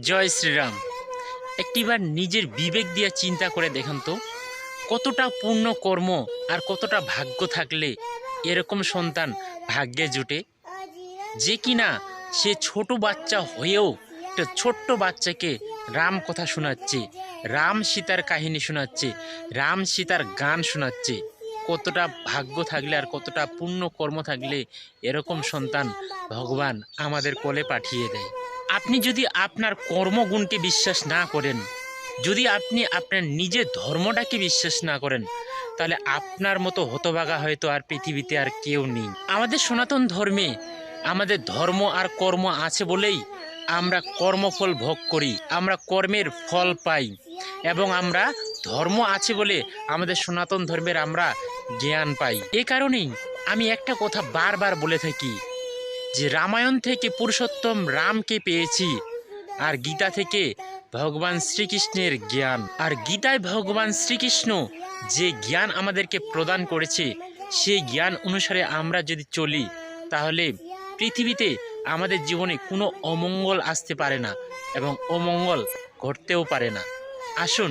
জয় শ্রীরাম। একটিবার নিজের বিবেক দিয়ে চিন্তা করে দেখুন তো, কতটা পূর্ণ কর্ম আর কতটা ভাগ্য থাকলে এরকম সন্তান ভাগ্যে জুটে। যে কিনা সে ছোট বাচ্চা হয়েও একটা ছোট্ট বাচ্চাকে রাম কথা শোনাচ্ছে, রাম সীতার কাহিনী শোনাচ্ছে, রাম সীতার গান শোনাচ্ছে। কতটা ভাগ্য থাকলে আর কতটা পূর্ণ কর্ম থাকলে এরকম সন্তান ভগবান আমাদের কোলে পাঠিয়ে দেয়। আপনি যদি আপনার কর্মগুণকে বিশ্বাস না করেন, যদি আপনি আপনার নিজের ধর্মটাকে বিশ্বাস না করেন, তাহলে আপনার মতো হতভাগা হয়তো আর পৃথিবীতে আর কেউ নেই। আমাদের সনাতন ধর্মে আমাদের ধর্ম আর কর্ম আছে বলেই আমরা কর্মফল ভোগ করি, আমরা কর্মের ফল পাই এবং আমরা ধর্ম আছে বলে আমাদের সনাতন ধর্মের আমরা জ্ঞান পাই। এ কারণেই আমি একটা কথা বারবার বলে থাকি যে রামায়ণ থেকে পুরুষোত্তম রামকে পেয়েছি আর গীতা থেকে ভগবান শ্রীকৃষ্ণের জ্ঞান। আর গীতায় ভগবান শ্রীকৃষ্ণ যে জ্ঞান আমাদেরকে প্রদান করেছে, সেই জ্ঞান অনুসারে আমরা যদি চলি, তাহলে পৃথিবীতে আমাদের জীবনে কোনো অমঙ্গল আসতে পারে না এবং অমঙ্গল ঘটতেও পারে না। আসুন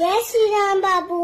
जय श्री राम बाबू